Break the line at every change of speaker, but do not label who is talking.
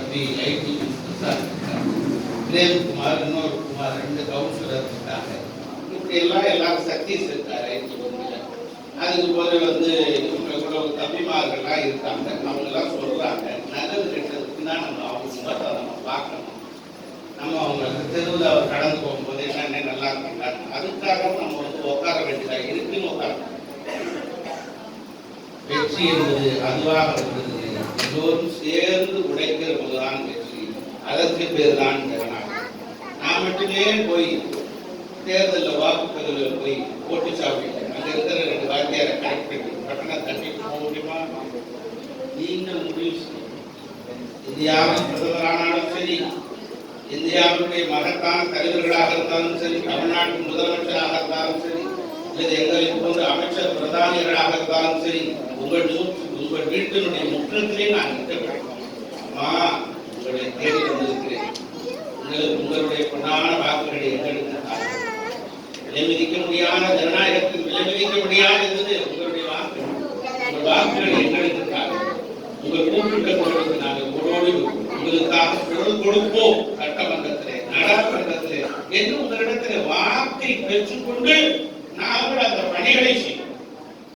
தம்பி ஐடி பிரேம்குமார் இன்னொரு குமார் ரெண்டு கவுன்சிலர் இருக்காங்க இப்படி எல்லாம் எல்லாரும் சக்திஸ் இருக்காரு ஐடி அதுக்கு போது வந்து இவங்க கூட ஒரு தம்பிமார்கள்லாம் இருக்காங்க. அவங்கெல்லாம் சொல்றாங்க நல்லது கெட்டதுக்கு தான் நம்ம அவங்க முகத்தை நம்ம பார்க்கணும். நம்ம அவங்களுக்கு தெருவில் அவர் கடந்து போகும்போது என்னென்ன நல்லா இருக்காங்க அதுக்காக நம்ம வந்து உட்கார வேண்டியதாக இருக்குன்னு உட்கார வெற்றி என்பது அதுவாக வந்தது எல்லோரும் சேர்ந்து உடைக்கிற போதுதான் வெற்றி. அதற்கு பேர் தான் ஜனநாயகம் நான் மட்டுமே போய் தேர்தலில் வாக்குப்பதிவில் போய் போட்டு சாப்பிட்டேன். அங்கே இருக்கிற ரெண்டு வாத்தியாரை கரெக்ட் பண்ணி பட்டணம் தட்டி போக முடியுமா? நீங்கள் முடிவு செய்யுங்கள். இந்தியாவின் பிரதமரானாலும் சரி இந்தியாவுடைய மகத்தான தலைவர்களாக இருந்தாலும் சரி தமிழ்நாட்டின் முதலமைச்சராக இருந்தாலும் சரி அல்லது எங்களை போன்ற அமைச்சர் பிரதானிகளாக இருந்தாலும் சரி உங்கள் நூற்று உங்கள் வீட்டினுடைய முற்றத்திலே நான் நிற்கிறேன் அம்மா உங்களை தேடி வந்திருக்கிறேன். உங்களுக்கு உங்களுடைய பொன்னான வாக்குகளை எங்களுக்கு தாருங்கள். முடியாத ஜனநாயகத்தில் விலை முடியாது என்பது உங்களுடைய வாக்கு. உங்கள் வாக்குகளை எங்களுக்கு உங்கள் கூப்பிட்ட குரலுக்கு நாங்கள் உங்களோடு உங்களுக்காக குரல் கொடுப்போம். சட்டமன்றத்திலே நாடாளுமன்றத்திலே. என்று உங்களிடத்திலே வாக்கை பெற்றுக்கொண்டு நாங்கள் அந்த பணிகளை